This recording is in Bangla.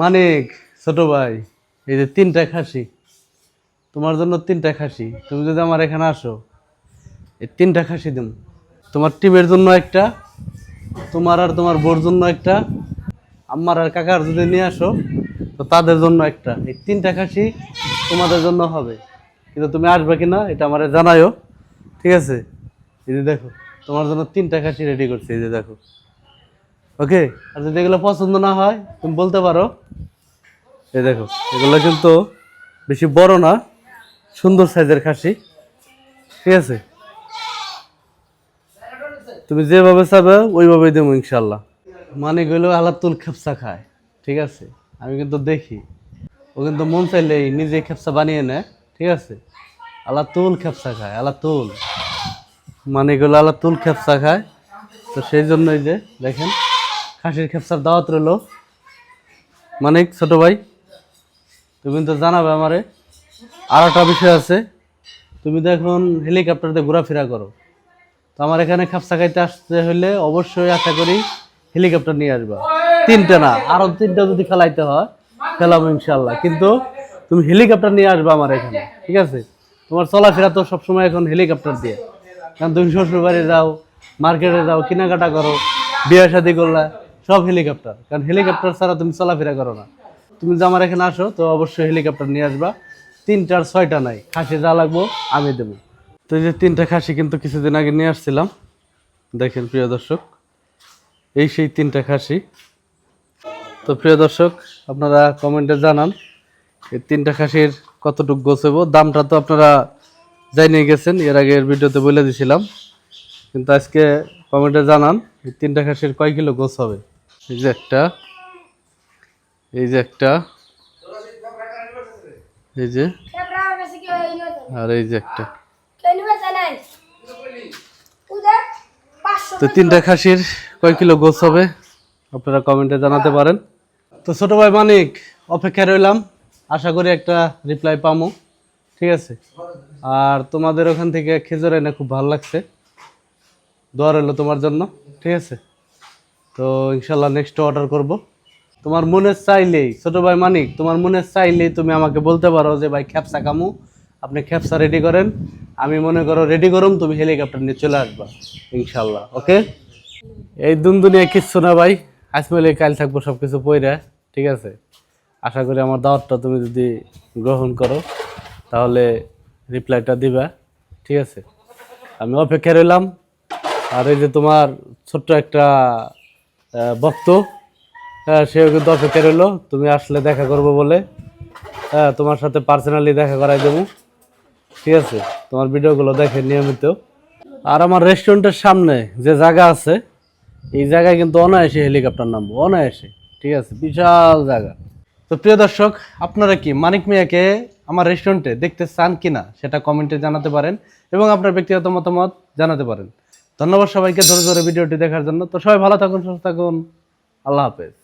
মানিক, ছোট ভাই, এই যে তিনটা খাসি। তোমার জন্য তিনটা খাসি। তুমি যদি আমার এখানে আসো, এই তিনটা খাসি দিম। তোমার টিমের জন্য একটা, তোমার আর তোমার বোর জন্য একটা, আম্মার আর কাকার যদি নিয়ে আসো, তো তাদের জন্য একটা। এই তিনটা খাসি তোমাদের জন্য হবে। কিন্তু তুমি আসবে কি না এটা আমার জানায়ও। ঠিক আছে? এই যে দেখো, তোমার জন্য তিনটা খাসি রেডি করছি। এই যে দেখো। ওকে? আর যদি এগুলো পছন্দ না হয়, তুমি বলতে পারো। এই দেখো, এগুলো কিন্তু বেশি বড় না, সুন্দর সাইজের খাসি। ঠিক আছে? তুমি যেভাবে চাবে ওইভাবে দেবো ইনশাল্লাহ মানে গেলো আলাতুল খেপসা খায়, ঠিক আছে? আমি কিন্তু দেখি। ও কিন্তু মন চাইলেই নিজে খেপসা বানিয়ে নেয়, ঠিক আছে? আলাতুল খেপসা খায়, আলাতুল। মানে গেলো আলাতুল খেপসা খায়। তো সেই জন্যই যে, দেখেন খাসির খেপসার দাওয়াত রইল। মানিক, ছোট ভাই, তুমি তো জানাবে আমারে। আর একটা বিষয় আছে, তুমি তো এখন হেলিকপ্টারতে ঘোরাফেরা করো। তো আমার এখানে খাপসা খাইতে আসতে হলে অবশ্যই আশা করি হেলিকপ্টার নিয়ে আসবা। তিনটা না আরও তিনটা যদি খেলাইতে হয়, ফেলাবো ইনশাল্লাহ কিন্তু তুমি হেলিকপ্টার নিয়ে আসবা আমার এখানে, ঠিক আছে? তোমার চলাফেরা তো সবসময় এখন হেলিকপ্টার দিয়ে। কারণ তুমি শ্বশুর বাড়ি যাও, মার্কেটে যাও, কেনাকাটা করো, বিয়ে শাদি করলা সব হেলিকপ্টার। কারণ হেলিকপ্টার ছাড়া তুমি চলাফেরা করো না। তুমি যে আমার এখানে আসো, তো অবশ্যই হেলিকপ্টার নিয়ে আসবা। তিনটার ছয়টা নাই। খাসি যা লাগবো, আমি দেবো। তো এই যে তিনটা খাসি কিন্তু কিছুদিন আগে নিয়ে আসছিলাম। দেখেন, প্রিয় দর্শক, এই সেই তিনটা খাসি। তো প্রিয় দর্শক, আপনারা কমেন্টে জানান, এই তিনটা খাসির কতটুকু গোছাবো। দামটা তো আপনারা জানিয়ে গেছেন, এর আগের ভিডিওতে বলে দিছিলাম। কিন্তু আজকে কমেন্টে জানান, এই তিনটা খাসির কয় কিলো গোছ হবে। এই যে একটা, এই যে একটা, এই যে, আর এই যে একটা। তো তিনটা খাসির কয় কিলো গোস হবে? আপনারা কমেন্টে জানাতে পারেন। তো ছোট ভাই মানিক, অপেক্ষায় রইলাম। আশা করি একটা রিপ্লাই পামো। ঠিক আছে? আর তোমাদের ওখান থেকে খেজুর এনে খুব ভালো লাগছে। দোয়া রইল তোমার জন্য। ঠিক আছে? তো ইনশাল্লাহ নেক্সট অর্ডার করব। তোমার মনে চাইলেই, ছোট ভাই মানিক, তোমার মনে চাইলেই তুমি আমাকে বলতে পারো যে, ভাই, খ্যাপসা কামু, আপনি খ্যাপসা রেডি করেন। আমি মনে করো রেডি করুম, তুমি হেলিকপ্টার নিয়ে চলে আসবা, ইনশাল্লাহ ওকে এই দুনিয়া কিচ্ছু না, ভাই। আজ মিলে কাল থাকব সব কিছু পইরা, ঠিক আছে? আশা করি আমার দাওয়াতটা তুমি যদি গ্রহণ করো, তাহলে রিপ্লাইটা দিবা, ঠিক আছে? আমি অপেক্ষা রইলাম। আর এই যে তোমার ছোট্ট একটা ভক্ত। হ্যাঁ সেও কিন্তু অপেক্ষায় রইল তুমি আসলে দেখা করব বলে। হ্যাঁ তোমার সাথে পার্সোনালি দেখা করাই দেবো। ঠিক আছে? তোমার ভিডিওগুলো দেখে নিয়মিত। আর আমার রেস্টুরেন্টের সামনে যে জায়গা আছে, এই জায়গায় কিন্তু অনায়াসে হেলিকপ্টার নামবো, অনায়াসে। ঠিক আছে? বিশাল জায়গা। তো প্রিয় দর্শক, আপনারা কি মানিক মিয়াকে আমার রেস্টুরেন্টে দেখতে চান কিনা, সেটা কমেন্টে জানাতে পারেন এবং আপনার ব্যক্তিগত মতামত জানাতে পারেন। ধন্যবাদ সবাইকে ধরে ধরে ভিডিওটি দেখার জন্য। তো সবাই ভালো থাকুন, সুস্থ থাকুন। আল্লাহ হাফেজ।